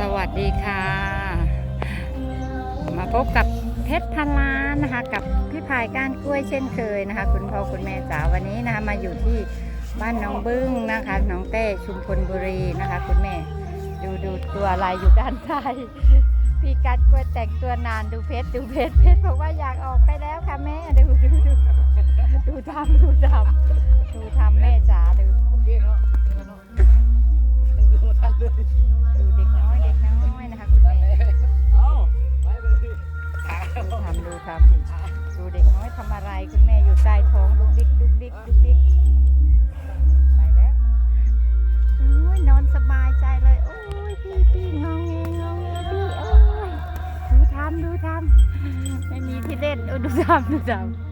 สวัสดีค่ะ มาพบกับเพชรพันล้านนะคะ กับพี่พายก้านกล้วยเช่นเคยนะคะ คุณพ่อคุณแม่จ๋าวันนี้นะคะมาอยู่ที่บ้านน้องบึ้งนะคะน้องเต้ชุมพลบุรีนะคะ คุณแม่ดูดูตัวอะไรอยู่ด้านใต้พี่ก้านกล้วยแต่งตัวนานดูเพชรดูเพชรเพชรบอกว่าอยากออกไปแล้วค่ะแม่ดูดูดูดูทำดูทำดูทำแม่จ๋าดู ดูเด็กน้อยเด็กน้อยนะคะคุณแม่ดูทำดูทำดูเด็กน้อยทำอะไรคุณแม่อยู่ใต้ท้องดุกดิกดุกดิกดุกดิกไปแล้วโอ้ยนอนสบายใจเลยโอ้ยพี่พี่งองเงงองเงพี่โอ้ยดูทำดูทำไม่มีที่เล่นโอ้ดูทำดูทำ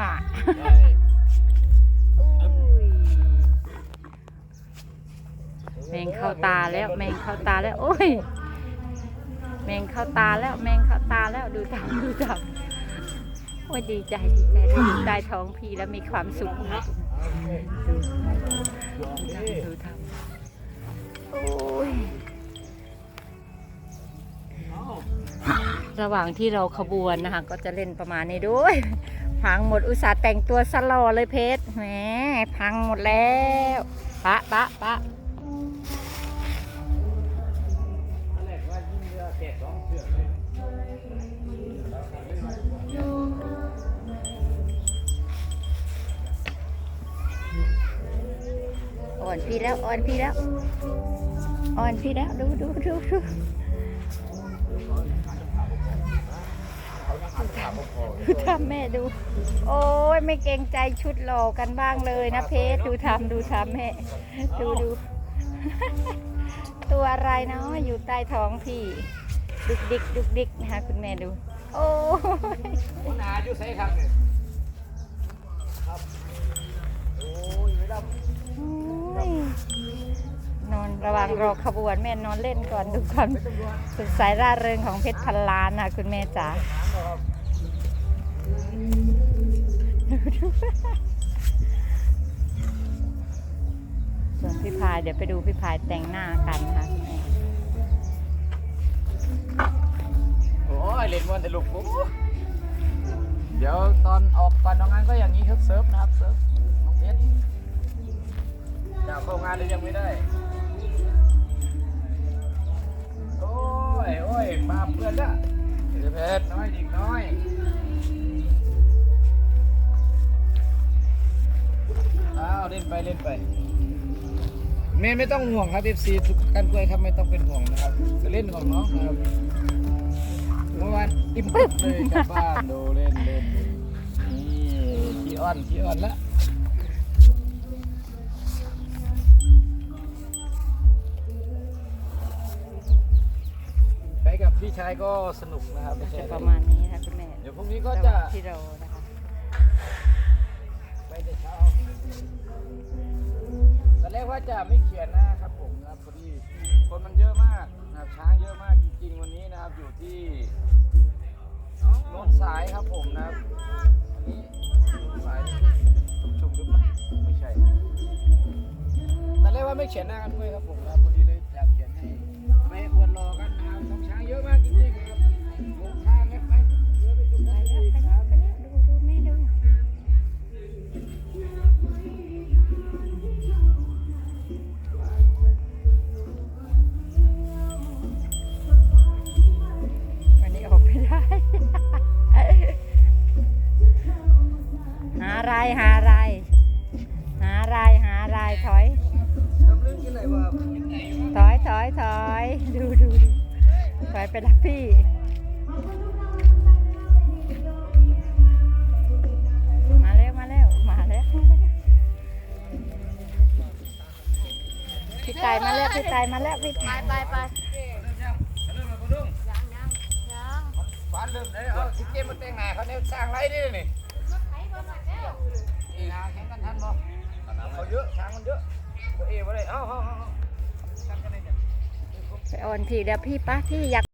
อะอุ้ยแมงเข้าตาแล้ว แมงเข้าตาแล้วโอ้ย แมงเข้าตาแล้ว แมงเข้าตาแล้วดูทำดูทำโอ้ยดีใจดีใจได้อยู่ใต้ท้องพี่แล้วมีความสุขนะดูดูทำดูทำโอ้ย ระหว่างที่เราขบวนนะคะ ก็จะเล่นประมาณนี้ด้วย พังหมดอุตส่าห์แต่งตัวสลอเลยเพชรแหมพังหมดแล้วปะปะปะอ่อนพี่แล้วอ่อนพี่แล้วอ่อนพี่แล้วดูดูดูดู ทำแม่ดู โอ้ยไม่เกรงใจชุดหล่อกันบ้างเลยนะเพชรดูทำดูทำแม่ดูดู ตัวอะไรเนาะอยู่ใต้ท้องพี่ ดุกดิกดุกดิกนะคะคุณแม่ดู โอ้ยคุณอาอยู่ไสครับเนี่ยครับโอ้ยไม่รับโอ้ยนอนระวังรอขบวนแม่นอนเล่นก่อนดูความสดใสร่าเริงของเพชรพันล้านนะคุณแม่จ๋า ส่วนพี่พายเดี๋ยวไปดูพี่พายแต่งหน้ากันนะคะโอ้ยเล่นวันแต่ลูกปุ๊เดี๋ยวตอนออกก่อนทำงานก็อย่างนี้ครับเซิร์ฟนะครับเซิร์ฟน้องเพชรอยากเข้างานเลยยังไม่ได้ โอ้ยโอ้ยมาเพื่อนละเพชรน้อยเด็กน้อย นไปเล่นไปแม่ไม่ต้องห่วงครับ FC ทุกการกล้วยครับไม่ต้องเป็นห่วงนะครับจะเล่นของน้องนะครับเมื่อวานอิ่มปึ๊บเลยกลับบ้านดูเล่นเล่นนี่ขี้อ้อนขี้อ้อนละไปกับพี่ชายก็สนุกนะครับไม่ใช่จะประมาณนี้นะคะคุณแม่เดี๋ยวพรุ่งนี้ก็ระหจะว่างที่เรา จะไม่เขียนหน้าครับผมนะครับพอดีคนมันเยอะมากนะครับช้างเยอะมากจริงๆ วันนี้นะครับอยู่ที่โนนสายครับผมนะครับนนี้สายชุมชุมหรือเปล่าไม่ใช่แต่เรียกว่าไม่เขียนหน้ากันด้วยครับผม ไปรับพี่มาแล้วมาแล้วมาแล้วพี่ตายมาแล้วพี่ตายมาแล้วพี่ตายไปไปเริ่มมาคุณลุงฟ้านเริ่มเลยเอาสิเกมมาแต่งหน้าเขาเนี่ยสร้างไรได้เนี่นี่นะแข่งกันทันบ่เขาเยอะช้างมันเยอะเอวอะไรเอ้าเอ้าเอ้าไปอ่อนพี่เดี๋ยวพี่ป้าพี่อยาก